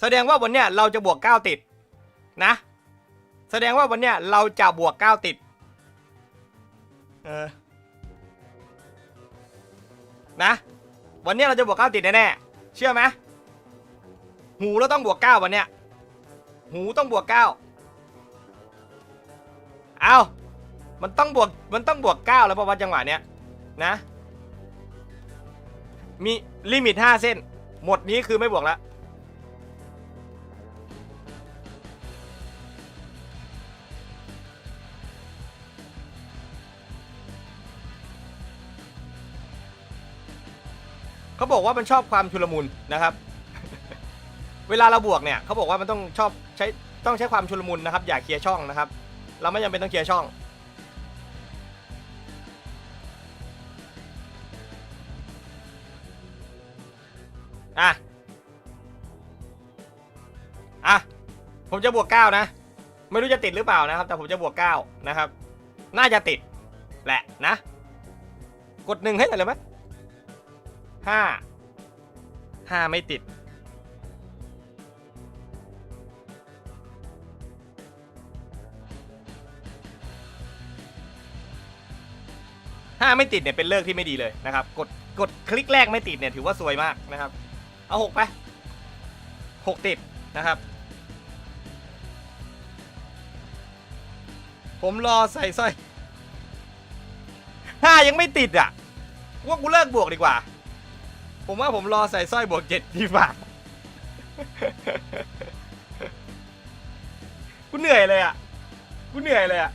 แสดงว่าวันเนี้ยเราจะบวกเก้าติดนะ แสดงว่าวันเนี้ยเราจะบวกเก้าติด เออ นะ วันเนี้ยเราจะบวกเก้าติดแน่ๆ เชื่อไหมหูเราต้องบวกเก้าวันเนี้ย หูต้องบวกเก้าเอามันต้องบวก มันต้องบวกเก้าแล้วเพราะว่าจังหวะเนี้ยนะ มีลิมิตห้าเส้น หมดนี้คือไม่บวกแล้ว เขาบอกว่ามันชอบความชุลมุนนะครับ เวลาเราบวกเนี่ยเขาบอกว่ามันต้องชอบใช้ต้องใช้ความชุลมุนนะครับ อย่าเคลียร์ช่องนะครับ เราไม่จำเป็นต้องเคลียร์ช่อง อะ อะ ผมจะบวกเก้านะ ไม่รู้จะติดหรือเปล่านะครับ แต่ผมจะบวกเก้านะครับ น่าจะติดแหละนะ กดหนึ่งให้หน่อยเลยไหม ห้าห้าไม่ติด ห้าไม่ติดเนี่ยเป็นเลิกที่ไม่ดีเลยนะครับ กดกดคลิกแรกไม่ติดเนี่ยถือว่าซวยมากนะครับ เอาหกไปหกติดนะครับ ผมรอใส่สร้อยห้ายังไม่ติดอะว่ากูเลิกบวกดีกว่า ผมว่าผมรอใส่สร้อยบวกเจ็ดดีกว่ากูเหนื่อยเลยอะ กูเหนื่อยเลยอะ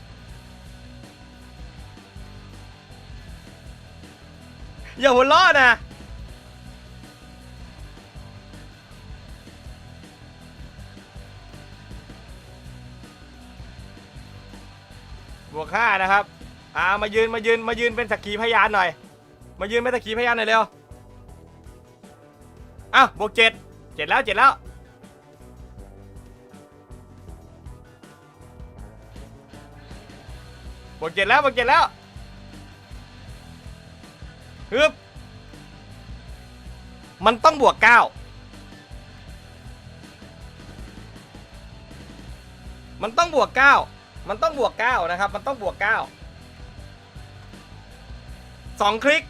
อย่าหัวเราะนะ บวกห้านะครับ อ่า มายืน มายืน มายืนเป็นสักขีพยานหน่อย มายืนเป็นสักขีพยานหน่อยเร็ว อ้าวบวกเจ็ดเจ็ดแล้วเจ็ดแล้ว บวกเจ็ดแล้วบวกเจ็ดแล้วฮึบมันต้องบวกเก้ามันต้องบวกเก้ามันต้องบวกเก้านะครับ มันต้องบวกเก้าสองคลิก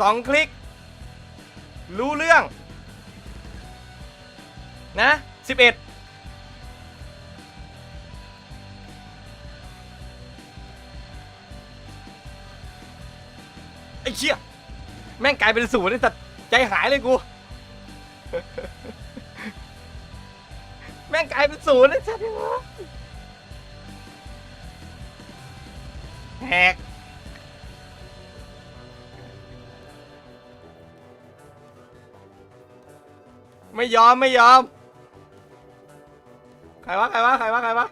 สองคลิก รู้เรื่อง นะสิบเอ็ดไอ้เชี่ยแม่งกลายเป็นศูนย์ไอ้สัตว์ใจหายเลยกู แม่งกลายเป็นศูนย์ไอ้สัตว์แหก ไม่ยอมไม่ยอม ใครวะใครวะใครวะใครวะ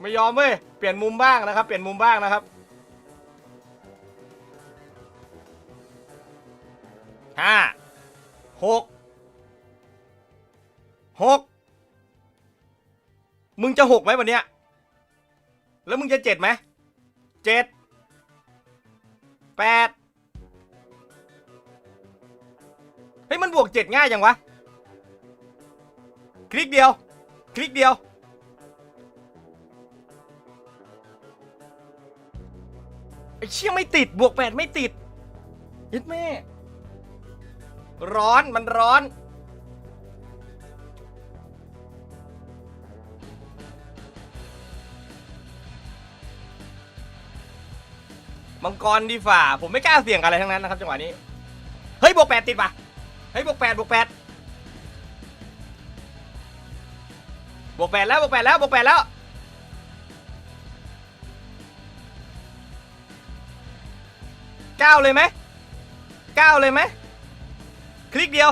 ไม่ยอมเว้ย เปลี่ยนมุมบ้างนะครับ เปลี่ยนมุมบ้างนะครับ ห้า หก หก มึงจะหกไหมวันเนี้ย แล้วมึงจะเจ็ดไหม เจ็ด แปด เฮ้ยมันบวกเจ็ดง่ายจังวะ คลิกเดียว คลิกเดียว ไอ้เชี่ยไม่ติดบวกแปดไม่ติดยึดแม่ ร้อนมันร้อนมังกรดีฝ่า ผมไม่กล้าเสี่ยงอะไรทั้งนั้นนะครับจังหวะนี้ เฮ้ยบวกแปดติดป่ะ ฮ้ยบวกแปดบวกแปดบวกแปดแล้วบวกแปดแล้วบวกแปดแล้วเก้าเลยไหมเก้าเลยไหมคลิกเดียว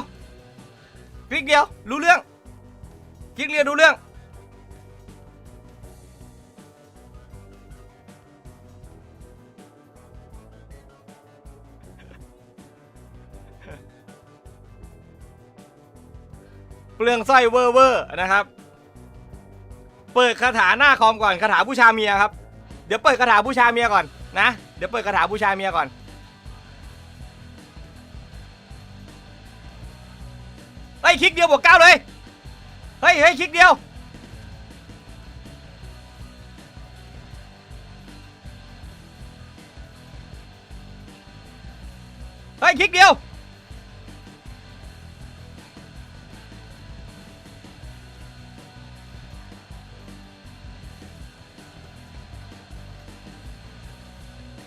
คลิกเดียวรู้เรื่อง คลิกเดียวรู้เรื่อง เปลืองสร้เวอร์เวอร์นะครับ เปิดคาถาหน้าคอมก่อนคาถาผู้ชาเมียครับ เดี๋ยวเปิดคาถาผู้ชาเมียก่อนนะ เดี๋ยวเปิดคาถาผู้ชาเมียก่อนไอ้คลิกเดียวบวกเก้าเลย เฮ้ยเฮ้ยคลิกเดียว เฮ้ยคลิกเดียว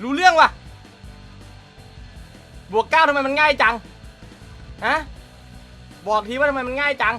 รู้เรื่องว่ะ บวกเก้าทำไมมันง่ายจัง ฮะ บอกทีว่าทำไมมันง่ายจัง